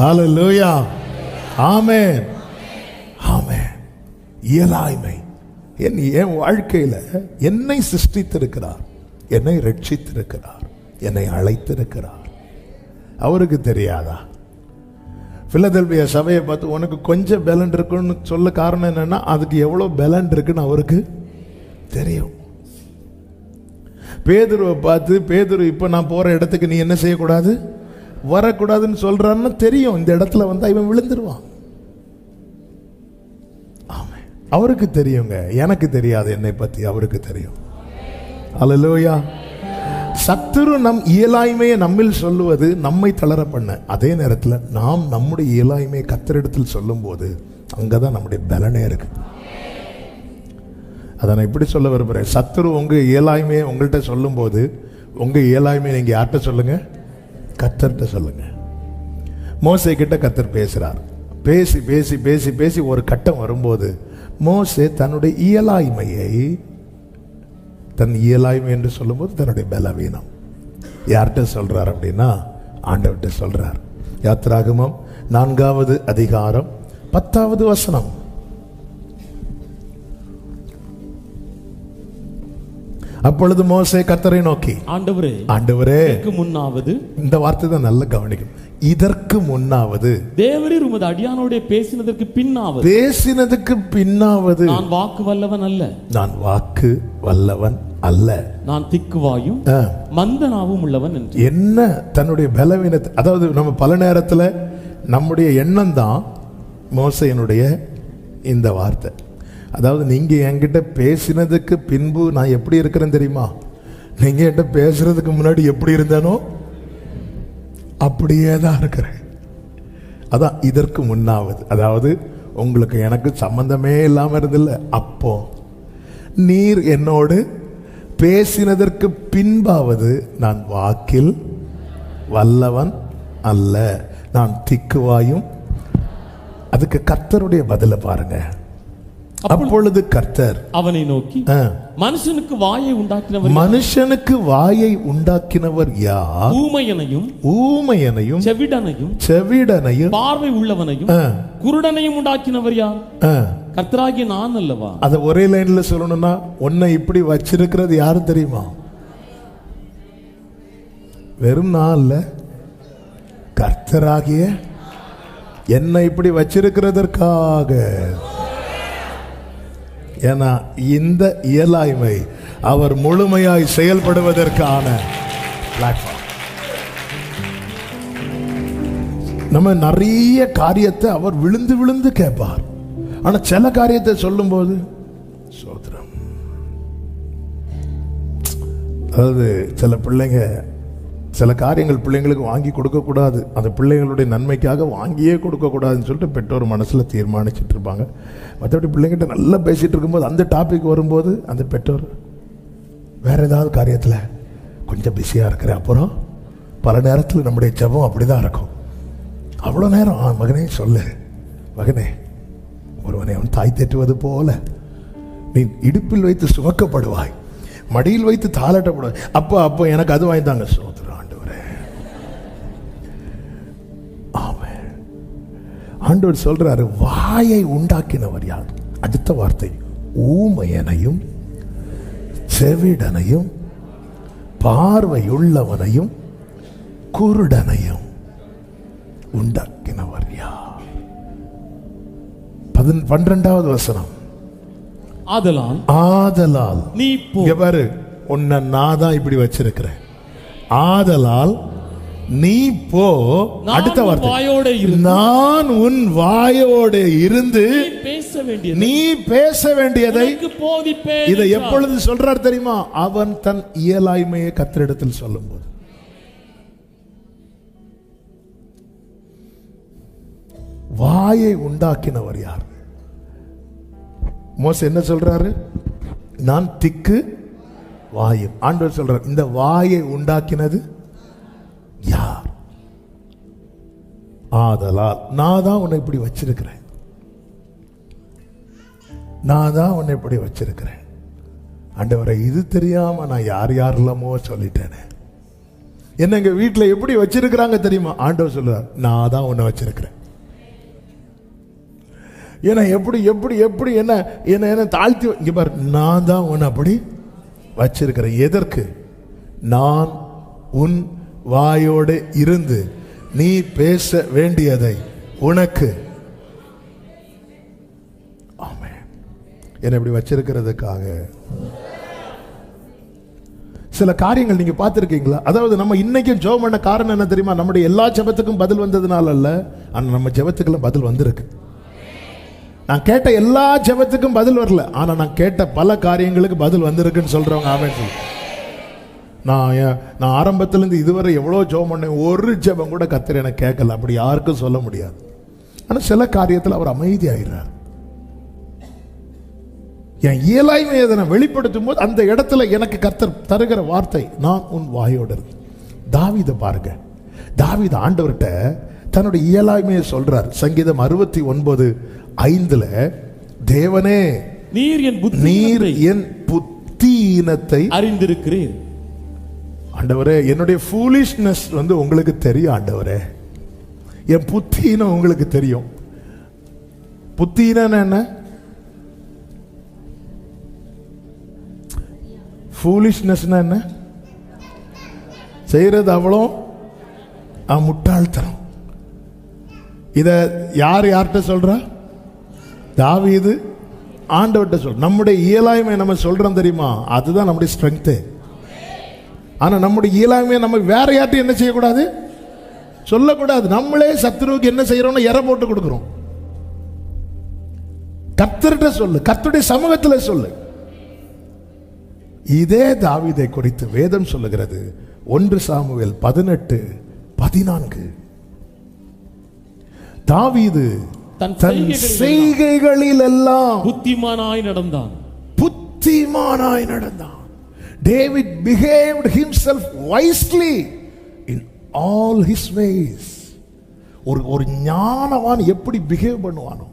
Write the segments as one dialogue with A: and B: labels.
A: ஹalleluya ஆமென் ஆமென் இயலாய்மை என் என் வாழ்க்கையில் என்னை சிருஷ்டித்திருக்கிறார். என்னை ரட்சித்திருக்கிறார். என்னை அழைத்திருக்கிறார். அவருக்கு தெரியாதா? பிலதெல்பியா சபையை பார்த்து உனக்கு கொஞ்சம் பலன் இருக்குன்னு சொல்ல காரணம் என்னன்னா அதுக்கு எவ்வளோ பலன் இருக்குன்னு அவருக்கு தெரியும். பேதுருவை பார்த்து பேதுரு இப்போ நான் போகிற இடத்துக்கு நீ என்ன செய்யக்கூடாது? வரக்கூடாதுன்னு சொல்றான்னு தெரியும். இந்த இடத்துல வந்து இவன் விழுந்துருவான். ஆமாம் அவருக்கு தெரியுங்க. எனக்கு தெரியாது என்னை பற்றி அவருக்கு தெரியும். அலலோயா சத்துரு நம் இயலாய்மையை நம்மில் சொல்லுவது நம்மை தளர பண்ண. அதே நேரத்தில் நாம் நம்முடைய இயலாய்மையை கத்தரிடத்தில் சொல்லும்போது அங்கே தான் நம்முடைய பலனே இருக்கு. அதை நான் இப்படி சொல்ல விரும்புகிறேன் சத்துரு உங்கள் இயலாய்மையை உங்கள்கிட்ட சொல்லும்போது உங்கள் இயலாய்மையை நீங்கள் யார்கிட்ட சொல்லுங்கள் கத்தர்கிட்ட சொல்லுங்க. மோசை கிட்ட கத்தர் பேசுகிறார் பேசி பேசி பேசி பேசி ஒரு கட்டம் வரும்போது மோசே தன்னுடைய இயலாய்மையை தன் இயலாய்மை என்று சொல்லும்போது தன்னுடைய பலவீனம். யார்கிட்ட சொல்கிறார் அப்படின்னா ஆண்டவர்கிட்ட சொல்கிறார் யாத்ராகமம் நான்காவது அதிகாரம் பத்தாவது வசனம். அப்பொழுது மோசே கர்த்தரை நோக்கி
B: ஆண்டவரே
A: ஆண்டவரே
B: முன்னாவது
A: இந்த வார்த்தை தான் நல்ல கவனிக்கும். இதற்கு முன்னாவது
B: தேவரீர் உமது அடியானோட பேசினதற்கு பின்னாவது
A: பேசினதுக்கு பின்னாவது
B: நான் வாக்கு வல்லவன் அல்ல.
A: நான் வாக்கு வல்லவன் அல்ல.
B: நான் திக்குவாயும். மந்தனாவும் உள்ளவன் என்று.
A: என்ன தன்னுடைய பலவீனத்தை அதாவது நம்ம பல நேரத்தில் நம்முடைய எண்ணம் தான் மோசையனுடைய இந்த வார்த்தை. அதாவது நீங்கள் என்கிட்ட பேசினதுக்கு பின்பு நான் எப்படி இருக்கிறேன் தெரியுமா? நீங்கள் என்கிட்ட பேசுறதுக்கு முன்னாடி எப்படி இருந்தேனோ அப்படியே தான் இருக்கிறேன். அதான் இதற்கு முன்னாவது. அதாவது உங்களுக்கு எனக்கு சம்மந்தமே இல்லாமல் இருந்தில்ல அப்போ நீர் என்னோடு பேசினதற்கு பின்பாவது நான் வாக்கில் வல்லவன் அல்ல. நான் திக்குவாயும் அதுக்கு கர்த்தருடைய பதில பாருங்கள் அப்பொழுது கர்த்தர்
B: அவனை நோக்கி மனுஷனுக்கு வாயை உண்டாக்கினவர்
A: மனுஷனுக்கு வாயை உண்டாக்கினவர் யார்?
B: ஊமையனையும்
A: ஊமையனையும்
B: செவிடனையும்
A: செவிடனையும்
B: பார்வை உள்ளவனையும் குருடனையும் உண்டாக்கினவர் யார். கர்த்தராகிய நான் அல்லவா?
A: அதை ஒரே லைன்ல சொல்லணும்னா உன்னை இப்படி வச்சிருக்கிறது யாரு தெரியுமா? வெறும் நான் இல்ல கர்த்தராகிய என்னை இப்படி வச்சிருக்கிறதற்காக. ஏன்னா இந்த இயலாய்மை அவர் முழுமையாய் செயல்படுவதற்கான பிளாட்ஃபார்ம் நம்ம நிறைய காரியத்தை அவர் விழுந்து விழுந்து கேட்பார். ஆனா சில காரியத்தை சொல்லும்போது சோதரம் அதாவது சில பிள்ளைங்க சில காரியங்கள் பிள்ளைங்களுக்கு வாங்கி கொடுக்கக்கூடாது. அந்த பிள்ளைங்களுடைய நன்மைக்காக வாங்கியே கொடுக்கக்கூடாதுன்னு சொல்லிட்டு பெற்றோர் மனசில் தீர்மானிச்சிட்டு இருப்பாங்க மற்றபடி பிள்ளைங்கிட்ட நல்லா பேசிகிட்டு இருக்கும்போது அந்த டாபிக் வரும்போது அந்த பெற்றோர் வேற ஏதாவது காரியத்தில் கொஞ்சம் பிஸியாக இருக்கிறேன் அப்புறம் பல நேரத்தில் நம்முடைய ஜெபம் அப்படி தான் இருக்கும். அவ்வளோ நேரம் ஆ மகனே சொல்லு. மகனே ஒருவனை அவன் தாய் தேற்றுவது போல நீ இடுப்பில் வைத்து சுமக்கப்படுவாய். மடியில் வைத்து தாளட்டப்படுவாய். அப்போ அப்போ எனக்கு அது வாங்கித்தாங்க சோதர ஆண்டவர் சொல்றாரு வாயை உண்டாக்கினவர் யார்? அடுத்த வார்த்தை ஊமையனையும் செவிடனையும் பார்வையுள்ளவனையும் குருடனையும் உண்டாக்கினவர் யார்? பதின் பன்னிரெண்டாவது வசனம்.
B: ஆதலால்
A: ஆதலால்
B: நீ
A: பாரு உன்னை நான் தான் இப்படி வச்சிருக்கிறேன். ஆதலால் நீ போ அடுத்த வார்த்தை. நான் உன் வாயோட இருந்து
B: நீ பேச வேண்டியது.
A: நீ பேச வேண்டியதை இதை. எப்பொழுது சொல்றார் தெரியுமா? அவன் தன் இயலாய்மையை கத்திரிடத்தில் சொல்லும்போது. வாயை உண்டாக்கினவர் யார்? மோச என்ன சொல்றாரு? நான் திக்கு வாயும். ஆண்டவர் சொல்றார் இந்த வாயை உண்டாக்கினது யார்? ஆதலால் நான் தான் உன்னை இப்படி வச்சிருக்கிறேன். நான் தான் உன்னை இப்படி வச்சிருக்கிறேன். ஆண்டவரை இது தெரியாம நான் யார் யாரெல்லாமோ சொல்லிட்டேனே. என்ன எங்க வீட்டில் எப்படி வச்சிருக்கிறாங்க தெரியுமா? ஆண்டவர் சொல்லுவார் நான் தான் உன்னை வச்சிருக்கிறேன். ஏன்னா எப்படி எப்படி எப்படி என்ன என்ன என்ன தாழ்த்தி இங்கே பாரு நான் தான் உன்னை அப்படி வச்சிருக்கிறேன். எதற்கு? நான் உன் வாயோடு இருந்து நீ பேச வேண்டியதை உனக்கு. ஆமென். என்னை இப்படி வச்சிருக்கிறதுக்காக. சில காரியங்கள் நீங்க பார்த்துருக்கீங்களா? அதாவது நம்ம இன்னைக்கும் ஜோம் பண்ண காரணம் என்ன தெரியுமா? நம்முடைய எல்லா ஜெபத்துக்கும் பதில் வந்ததுனால அல்ல ஆனால் நம்ம ஜபத்துக்கெல்லாம் பதில் வந்திருக்கு. நான் கேட்ட எல்லா ஜெபத்துக்கும் பதில் வரல ஆனால் நான் கேட்ட பல காரியங்களுக்கு பதில் வந்திருக்குன்னு சொல்றவங்க ஆமென் சொல்லு. நான் நான் ஆரம்பத்துல இருந்து இதுவரை எவ்வளவு ஜெபம் பண்ணேன் ஒரு ஜெபம் கூட கத்தர் எனக்கு கேட்கல. அப்படி யாருக்கும் சொல்ல முடியாது. ஆனா சில காரியத்தில் அவர் அமைதியாகிறார் என் இயலாய்மையை அதை நான் வெளிப்படுத்தும் போது அந்த இடத்துல எனக்கு கர்த்தர் தருகிற வார்த்தை நான் உன் வாயோடு இருந்து தாவீதை பாருங்க. தாவீது ஆண்டவர்கிட்ட தன்னுடைய இயலாய்மையை சொல்றார். சங்கீதம் அறுபத்தி ஒன்பது ஐந்துல தேவனே
B: நீர் என்
A: நீர் என் புத்தீனத்தை
B: அறிந்திருக்கிறீர்.
A: ஆண்டவரே என்னுடைய ஃபூலிஷ்னஸ் வந்து உங்களுக்கு தெரியும் ஆண்டவரே. என் புத்தினம் உங்களுக்கு தெரியும். புத்தீனம் என்ன ஃபூலிஷ்னஸ்னா என்ன? செய்யறது அவ்வளோ ஆ, முட்டாள்தனம். இதை யார் யார்கிட்ட சொல்கிறா தாவி இது ஆண்டவர்கிட்ட சொல் நம்முடைய இயலாய்மை நம்ம சொல்கிறோம் தெரியுமா? அதுதான் நம்முடைய ஸ்ட்ரென்த்து ஆனா நம்முடைய இயலாமையை நம்ம வேற யார்ட்டையும் என்ன செய்யக்கூடாது? சொல்லக்கூடாது. நம்மளே சத்துருவுக்கு என்ன செய்யறோம்னு எற போட்டு கொடுக்கிறோம். கர்த்தர்கிட்ட சொல்லு. கர்த்தருடைய சமூகத்தில் சொல்லு. இதே தாவீதை குறித்து வேதம் சொல்லுகிறது. ஒன்று சாமுவேல் பதினெட்டு பதினான்கு. தாவீது
B: தன் செய்கைகளில்
A: எல்லாம்
B: புத்திமானாய் நடந்தான்.
A: புத்திமானாய் நடந்தான். David behaved himself wisely in all his ways. ஒரு ஒரு ஞானவான் எப்படி பிஹேவ் பண்ணுவானோ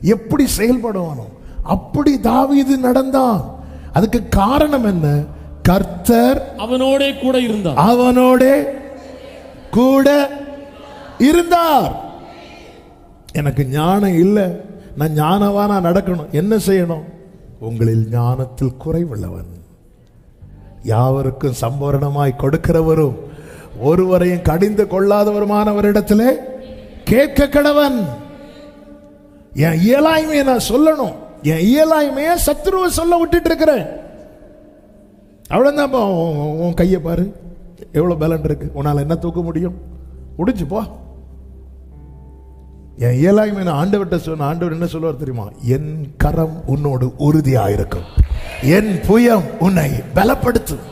A: எப்படி செயல்படுவானோ அப்படி தாவீது நடந்தான். அதுக்கு காரணம் என்ன? கர்த்தர்
B: அவனோடே கூட இருந்தான்
A: அவனோட கூட இருந்தார். எனக்கு ஞானம் இல்லை. நான் ஞானவானா நடக்கணும். என்ன செய்யணும்? உங்களில் ஞானத்தில் குறைவுள்ளவன். யாவருக்கும் சம்பூரணமாய் கொடுக்கிறவரும் ஒருவரையும் கடிந்து கொள்ளாதவருமானவரிடத்திலே கேட்க கடவன் என் இயலாய்மையை நான் சொல்லணும். என் இயலாய்மையை சத்ருவை சொல்ல விட்டுட்டு இருக்கிறேன் அவ்வளோதான்ப்பா உன் கையை பாரு. எவ்வளோ பேலன் இருக்கு? உன்னால் என்ன தூக்க முடியும்? முடிஞ்சு போ. என் இயலாய்மை நான் ஆண்டவர்கிட்ட சொன்ன ஆண்டவர் என்ன சொல்லுவார் தெரியுமா? என் கரம் உன்னோடு உறுதியாக இருக்கும் என் புயம் உன்னை பலப்படுத்தும்.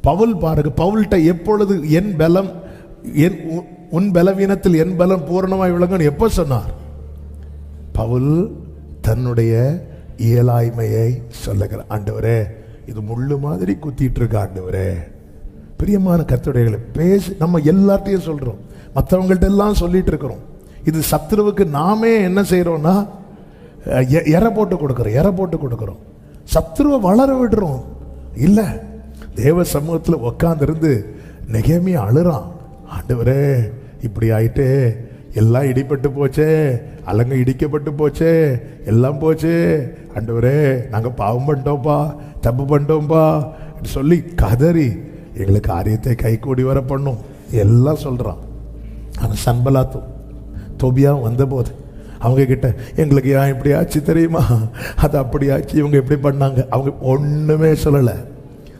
A: பவுல் பாருங்க பவுல்கிட்ட எப்பொழுது என் பலம் என் உன் பலவீனத்தில் என் பலம் பூரணமாய் விளங்கும் எப்போ சொன்னார்? பவுல் தன்னுடைய இயலாய்மையை சொல்லுகிற ஆண்டவரே இது முள்ளு மாதிரி குத்திட்டு இருக்க ஆண்டவரே. பிரியமான கத்துடைகளை பேசி நம்ம எல்லார்ட்டையும் சொல்றோம். மற்றவங்கள்ட்ட எல்லாம் சொல்லிட்டு இருக்கிறோம். இது சத்ருவுக்கு நாமே என்ன செய்கிறோன்னா எ- எரை போட்டு கொடுக்குறோம் எரை போட்டு கொடுக்குறோம். சத்ருவை வளர விடுறோம். இல்லை தேவ சமூகத்தில் உட்காந்துருந்து நெகமே அழுறான். ஆண்டவரே இப்படி ஆயிட்டே எல்லாம் இடிப்பட்டு போச்சே அலங்க இடிக்கப்பட்டு போச்சே எல்லாம் போச்சே. ஆண்டவரே நாங்கள் பாவம் பண்ணிட்டோம்ப்பா தப்பு பண்ணிட்டோம்ப்பா சொல்லி கதறி எங்களுக்கு காரியத்தை கை கூடி வர பண்ணும் எல்லாம் சொல்கிறான் ஆனால் சன்பலாத்தும் தொபியாவும் வந்தபோது அவங்க கிட்ட எங்களுக்கு ஏன் இப்படி ஆச்சு தெரியுமா? அது அப்படி ஆச்சு இவங்க எப்படி பண்ணாங்க. அவங்க ஒன்றுமே சொல்லலை.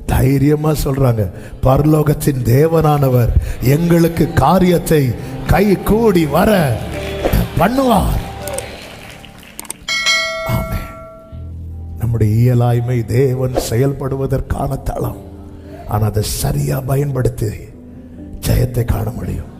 A: தைரியமாக சொல்றாங்க. பரலோகத்தின் தேவனானவர் எங்களுக்கு காரியத்தை கை கூடி வர பண்ணுவார். ஆமென். நம்முடைய இயலாய்மை தேவன் செயல்படுவதற்கான தளம். ஆனால் அதை சரியா பயன்படுத்தி ஜெயத்தை காண முடியும்.